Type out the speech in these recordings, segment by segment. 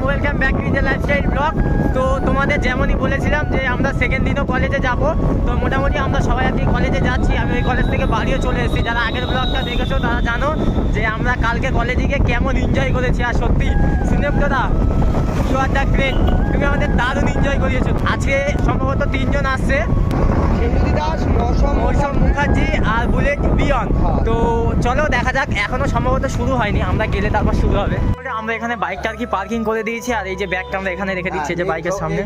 Passenger lifestyle blog তো তোমাদের যেমনই বলেছিলাম যে আমরা সেকেন্ড দিনও কলেজে যাব তো মোটামুটি আমরা সবাই আজকে কলেজে যাচ্ছি। আমি ওই কলেজ থেকে বাড়িও চলে এসেছি। যারা আগের ব্লগটা দেখেছ তারা জানো যে আমরা কালকে কলেজে গিয়ে কেমন এনজয় করেছি। আর সত্যি সিনেম দাদা ইউ আর দ্য গ্রেট তুমি আমাদের দারুণ এনজয় করিয়েছো। আজকে সম্ভবত তিনজন আসছে। সেন্দুদি দাস মৌসম মৌসুম মুখার্জি আর বুলেট বিয়ন হ্যাঁ। তো চলো দেখা যাক এখনও সম্ভবত শুরু হয়নি আমরা গেলে তারপর শুরু হবে। আমরা এখানে বাইকটা আর কি পার্কিং করে দিয়েছি আর এই যে ব্যাগটা আমরা এখানে রেখে দিচ্ছি এই যে বাইকের সামনে।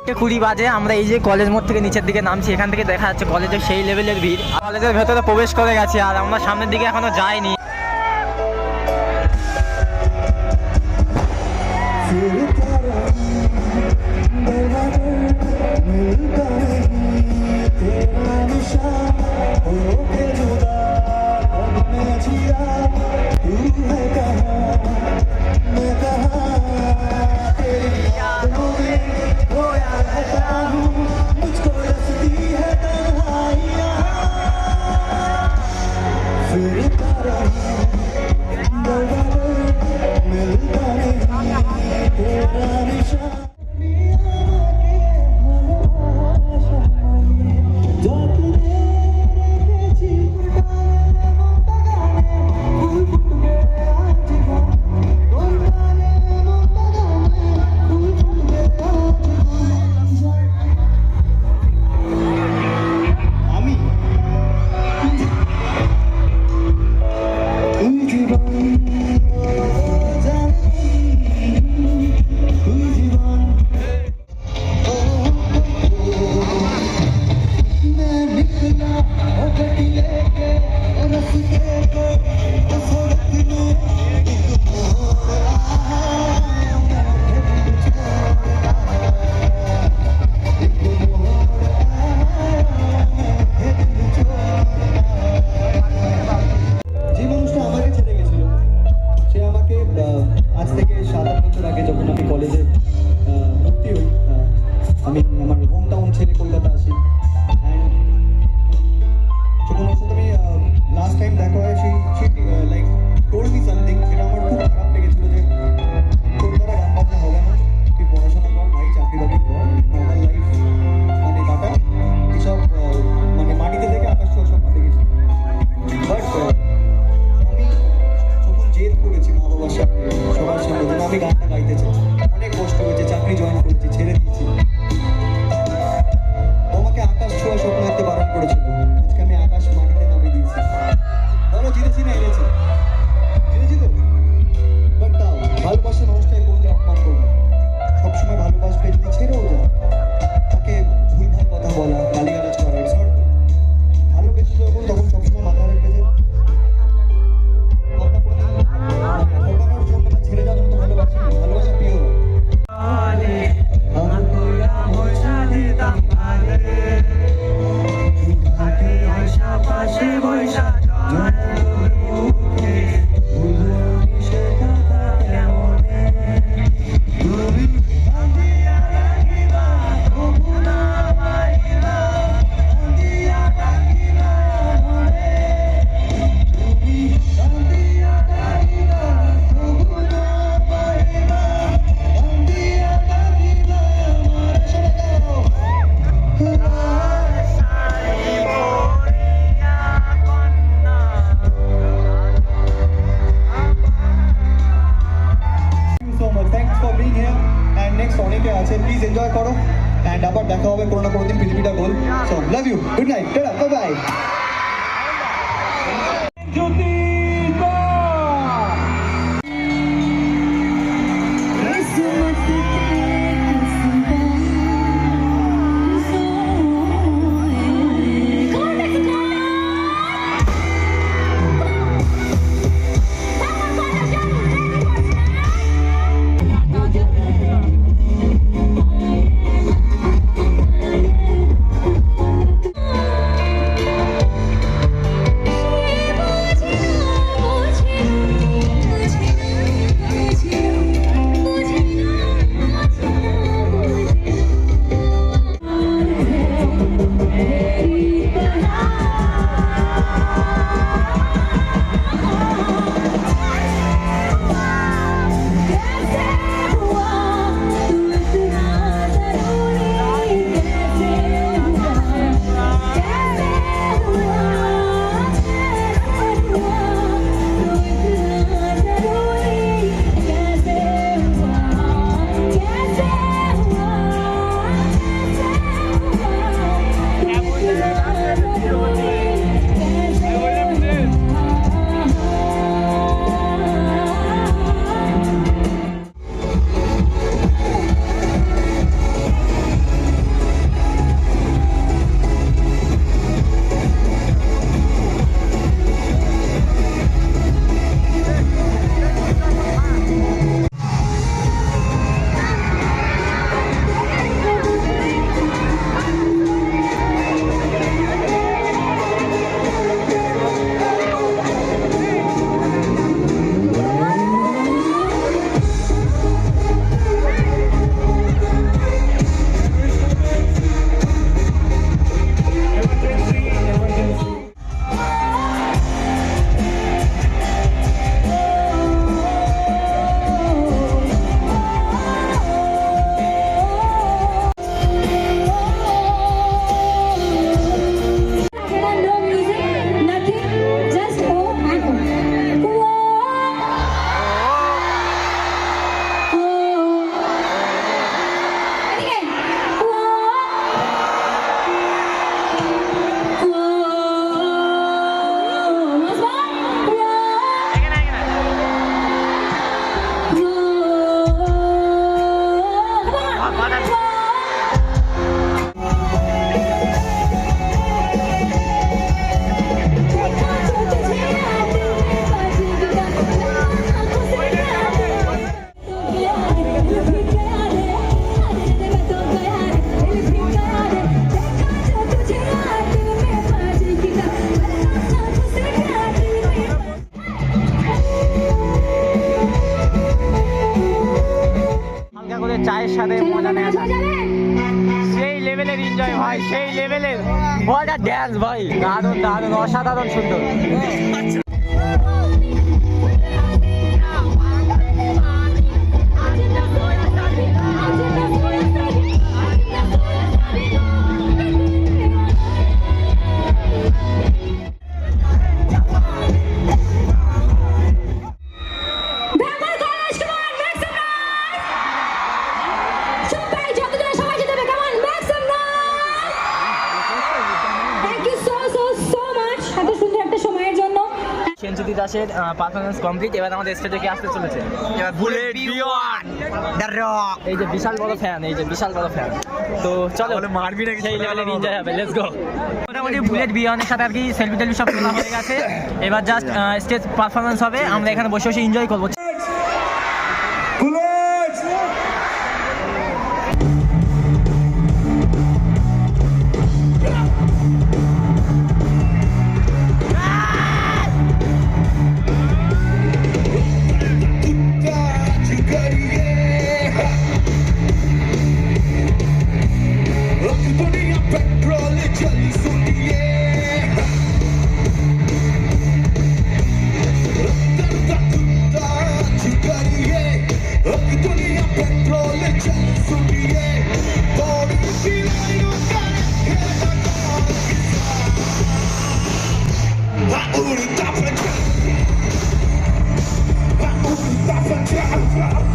একটা কুড়ি বাজে আমরা এই যে কলেজ মোড় থেকে নিচের দিকে নামছি এখান থেকে দেখা যাচ্ছে কলেজের সেই লেভেলের ভিড়। কলেজের ভেতরে প্রবেশ করে গেছি আর আমরা সামনের দিকে এখনও যাইনি। আমি সাথে মজা নেয় সেই লেভেলের এনজয় ভাই সেই লেভেলের বলটা ড্যান্স ভাই দারুণ দারুণ অসাধারণ সুন্দর। দাসের পারফরমেন্স কমপ্লিট এবার আমাদের স্টেজে কি আসতে চলেছে? এবার বুলেট বিয়ন এই যে বিশাল বড় ফ্যান এই যে বিশাল বড় ফ্যান তো চলো মারবি নাকি সেই লেভেলে এনজয় হবে লেটস গো মোটামুটি বুলেট বিয়নের সাথে আর কি সেলফি টেলফি সব তোলা হয়ে গেছে। এবার জাস্ট স্টেজ পারফরমেন্স হবে। আমরা এখানে বসে বসে এনজয় করব। Stop and drop.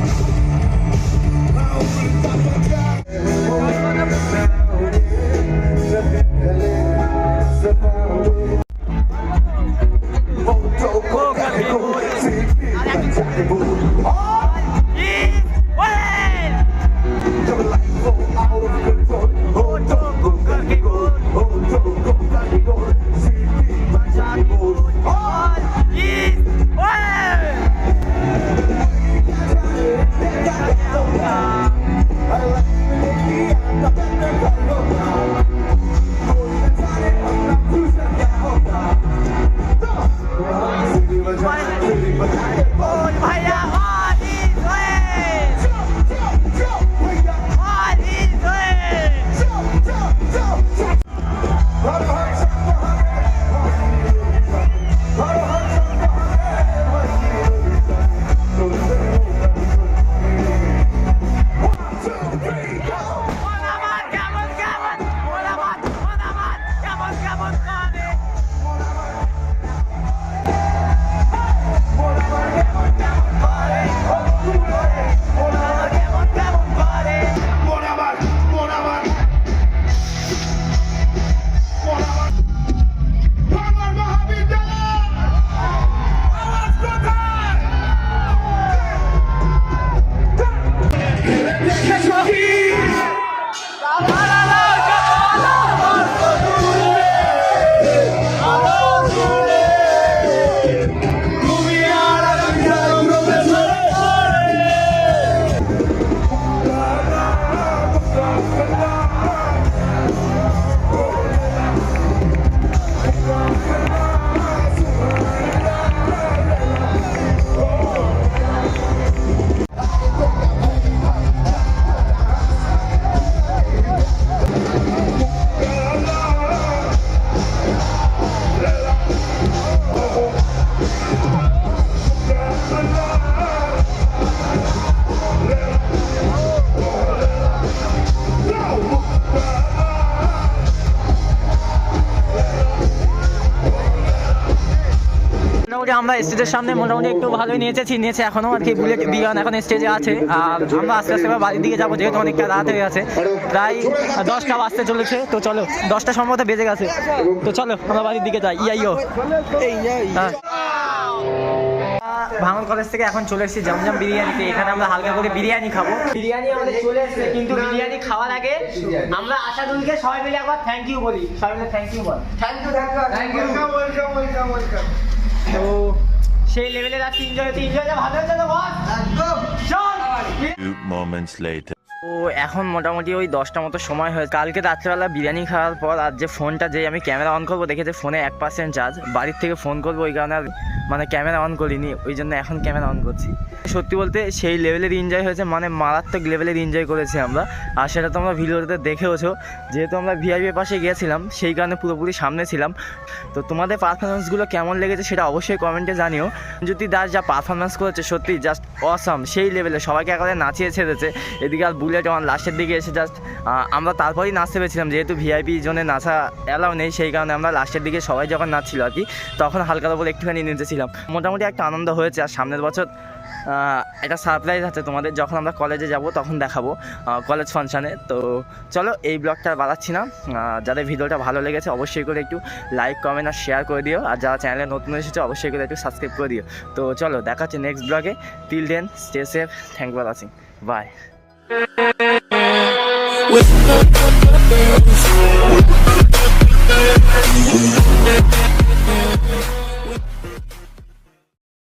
আমরা স্টেজের সামনে মোটামুটি একটু ভালোই নেচেছি নেচে এখনও আর কি বুলেট বিয়ন এখন স্টেজে আছে। আর আমরা আস্তে আস্তে এবার বাড়ির দিকে যাব যেহেতু অনেকটা রাত হয়ে গেছে প্রায় দশটা বাজতে চলেছে তো চলো দশটা সম্ভবত বেজে গেছে। তো চলো আমরা বাড়ির দিকে যাই। ইয়াইও। হ্যাঁ। ভাঙন কলেজ থেকে এখন চলে এসেছি জমজম বিরিয়ানিতে এখানে আমরা হালকা করে বিরিয়ানি খাব। বিরিয়ানি আমাদের চলে এসেছে কিন্তু বিরিয়ানি খাওয়ার আগে আমরা আশাদুলকে সবাই মিলে একবার থ্যাংক ইউ বলি। সবাই মিলে thank you ball. Thank you thank you welcome welcome welcome তো সেই লেভেলের আজকে এনজয় হচ্ছে এনজয়টা ভালো হচ্ছে তো বল চল Few moments later. ও, এখন মোটামুটি ওই দশটা মতো সময় হয়েছে কালকে রাত্রেবেলা বিরিয়ানি খাওয়ার পর আর যে ফোনটা যেই আমি ক্যামেরা অন করব দেখেছে ফোনে এক পার্সেন্ট চার্জ বাড়ির থেকে ফোন করব, ওই কারণে আর মানে ক্যামেরা অন করিনি, ওই জন্য এখন ক্যামেরা অন করছি। সত্যি বলতে সেই লেভেলের এনজয় হয়েছে মানে মারাত্মক লেভেলের এনজয় করেছি আমরা। আর সেটা তোমরা ভিডিওতে দেখেওছো, যেহেতু আমরা ভিআইপি পাশে গিয়েছিলাম, সেই কারণে পুরোপুরি সামনে ছিলাম। তো তোমাদের পারফরমেন্সগুলো কেমন লেগেছে সেটা অবশ্যই কমেন্টে জানিও। যদি দাস যা পারফরমেন্স করেছে সত্যি জাস্ট অসাম সেই লেভেলে সবাইকে একেবারে নাচিয়ে ছেড়েছে, এদিকে আর বুলেট আমার লাস্টের দিকে এসে জাস্ট আমরা তারপরেই নাচতে পেরেছিলাম যেহেতু ভিআইপি জোনে নাচা অ্যালাউ নেই, সেই কারণে আমরা লাস্টের দিকে সবাই যখন নাচছিল আর কি, তখন হালকার উপর একটুখানি নিতেছিলাম মোটামুটি একটা আনন্দ হয়েছে আর সামনের বছর একটা সারপ্রাইজ আছে তোমাদের, যখন আমরা কলেজে যাব তখন দেখাবো কলেজ ফাংশানে তো চলো এই ব্লগটা বাড়াচ্ছি না। যাদের ভিডিওটা ভালো লেগেছে অবশ্যই করে একটু লাইক কমেন্ট আর শেয়ার করে দিও। আর যারা চ্যানেলে নতুন এসেছে অবশ্যই করে একটু সাবস্ক্রাইব করে দিও। তো চলো দেখা হচ্ছে নেক্সট ব্লগে। Till then stay safe thank for watching bye With